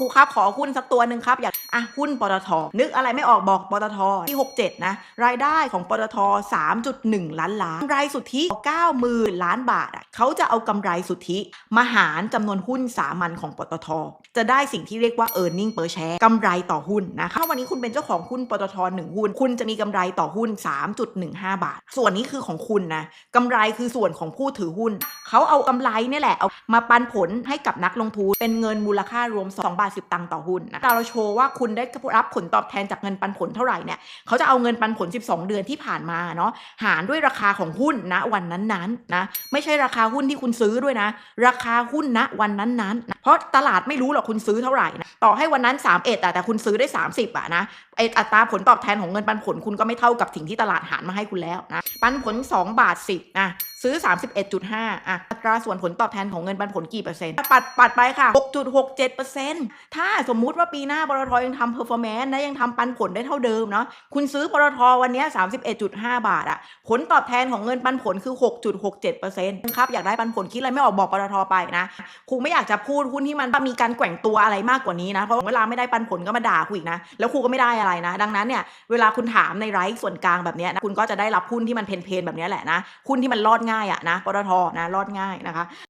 ครูครับขอหุ้นสักตัวหนึ่งครับ อยากอะหุ้นปตท นึกอะไรไม่ออกบอกปตทที่ 67 นะ รายได้ของปตท 3.1 ล้านล้านกำไรสุทธิ90,000ล้านบาทอะเขาจะเอากำไรสุทธิ มาหารจำนวนหุ้นสามัญของปตท จะได้สิ่งที่เรียกว่า e a r n i n g per share กำไรต่อหุ้นนะคะถ้าวันนี้คุณเป็นเจ้าของหุ้นปตทหนึ่งหุ้น คุณจะมีกำไรต่อหุ้น 3.15 บาท ส่วนนี้คือของคุณนะกำไรคือส่วนของผู้ถือหุ้นเขาเอากำไรเนี่ยแหละเอามาปันผลให้กับนักลงทุนเป็นเงินมูลค่ารวม2บาท80 ตังค์ต่อหุ้นนะเราโชว์ว่าคุณได้รับผลตอบแทนจากเงินปันผลเท่าไหร่เนี่ยเขาจะเอาเงินปันผล 12 เดือนที่ผ่านมาเนาะหารด้วยราคาของหุ้นณวันนั้นๆนนะไม่ใช่ราคาหุ้นที่คุณซื้อด้วยนะ ราคาหุ้นณวันนั้นๆนะเพราะตลาดไม่รู้หรอกคุณซื้อเท่าไหร่นะต่อให้วันนั้น31อะแต่คุณซื้อได้ 30อะนะไออัตราผลตอบแทนของเงินปันผลคุณก็ไม่เท่ากับสิ่งที่ตลาดหารมาให้คุณแล้วนะปันผล 2 บาท 10นะซื้อ 31.5อะอัตราส่วนผลตอบแทนของเงินปันผลกี่เปอร์เซ็นต์ปัดปัดไปค่ะ 6.67เปอร์เซ็นต์ถ้าสมมุติว่าปีหน้าปตทยังทำเพอร์ฟอร์แมนซ์นะยังทำปันผลได้เท่าเดิมเนาะคุณซื้อปตทวันนี้ 31.5 บาทอะผลตอบแทนของเงินปันผลคือ 6.67เปอร์เซ็นต์ครับอยากได้ปันผลคิดอะไรไม่ออกบอกปตทไปนะครูไม่อยากจะพูดหุ้นที่มันมีการแกว่งตัวอะไรมากกว่านี้นะ เพราะเวลาไม่ได้ปันผลก็มาด่าครูอีกนะ แล้วครูก็ไม่ได้อะไรนะ ดังนั้นเนี่ยเวลาคุณถามในไลฟ์ส่วนกลางแบบนี้นะคุณก็จะได้รับหุ้นที่มันเพนเพนแบบนี้แหละนะหุ้นที่มันรอดง่ายอะนะปตทนะรอดง่ายนะคะ